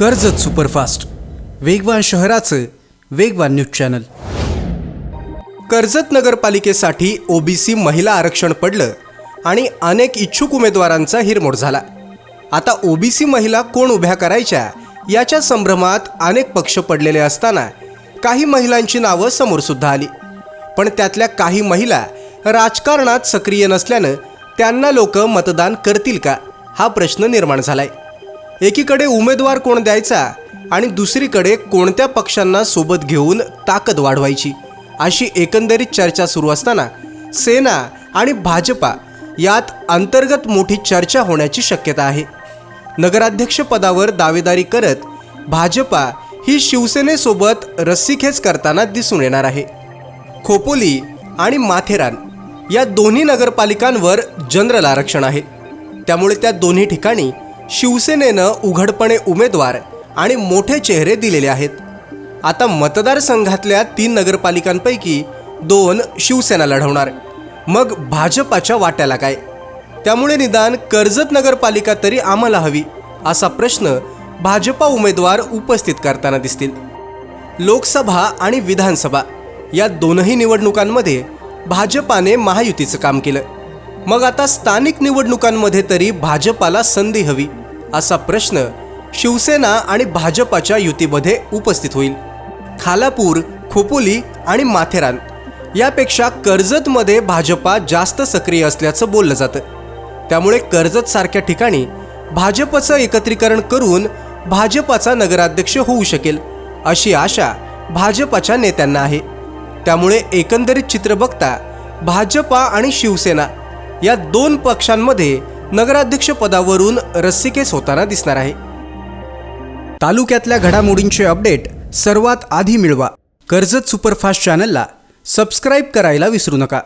Karjat superfast. वेगवान शहराचं वेगवान न्यूज चॅनल. कर्जत नगरपालिकेसाठी ओबीसी महिला आरक्षण पडलं आणि अनेक इच्छुक उमेदवारांचा हिरमोड झाला. आता ओबीसी महिला कोण उभ्या करायच्या याच्या संभ्रमात अनेक पक्ष पडलेले असताना काही महिलांची नावं समोरसुद्धा आली. पण त्यातल्या काही महिला राजकारणात सक्रिय नसल्यानं त्यांना लोक मतदान करतील का? हा प्रश्न निर्माण झालाय. एकीकडे उमेदवार कोण द्यायचा आणि दुसरीकडे कोणत्या पक्षांना सोबत घेऊन ताकद वाढवायची? अशी एकंदरीत चर्चा सुरू असताना सेना आणि भाजपा यात अंतर्गत मोठी चर्चा होण्याची शक्यता आहे. नगराध्यक्षपदावर दावेदारी करत भाजपा ही शिवसेनेसोबत रस्सीखेच करताना दिसून येणार आहे. खोपोली आणि माथेरान या दोन्ही नगरपालिकांवर जनरल आरक्षण आहे. त्यामुळे त्या दोन्ही ठिकाणी शिवसेनेनं उघडपणे उमेदवार आणि मोठे चेहरे दिलेले आहेत. आता मतदारसंघातल्या तीन नगरपालिकांपैकी दोन शिवसेना लढवणार. मग भाजपाच्या वाट्याला काय? त्यामुळे निदान कर्जत नगरपालिका तरी आम्हाला हवी असा प्रश्न भाजपा उमेदवार उपस्थित करताना दिसतील. लोकसभा आणि विधानसभा या दोनही निवडणुकांमध्ये भाजपाने महायुतीचं काम केलं. मग आता स्थानिक निवडणुकांमध्ये तरी भाजपाला संधी हवी. असा प्रश्न शिवसेना आणि भाजपाच्या युतीमध्ये उपस्थित होईल. खालापूर खोपोली आणि माथेरान यापेक्षा कर्जतमध्ये भाजपा जास्त सक्रिय असल्याचं बोललं जातं. त्यामुळे कर्जत सारख्या ठिकाणी भाजपचं एकत्रीकरण करून भाजपाचा नगराध्यक्ष होऊ शकेल अशी आशा भाजपाच्या नेत्यांना आहे. त्यामुळे एकंदरीत चित्र बघता भाजपा आणि शिवसेना या दोन पक्षांमध्ये नगराध्यक्ष पदावरून रस्सीकेस होताना दिसणार आहे. तालुक्यातल्या घडामोडींचे अपडेट सर्वात आधी मिळवा. कर्जत सुपरफास्ट चॅनलला सबस्क्राईब करायला विसरू नका.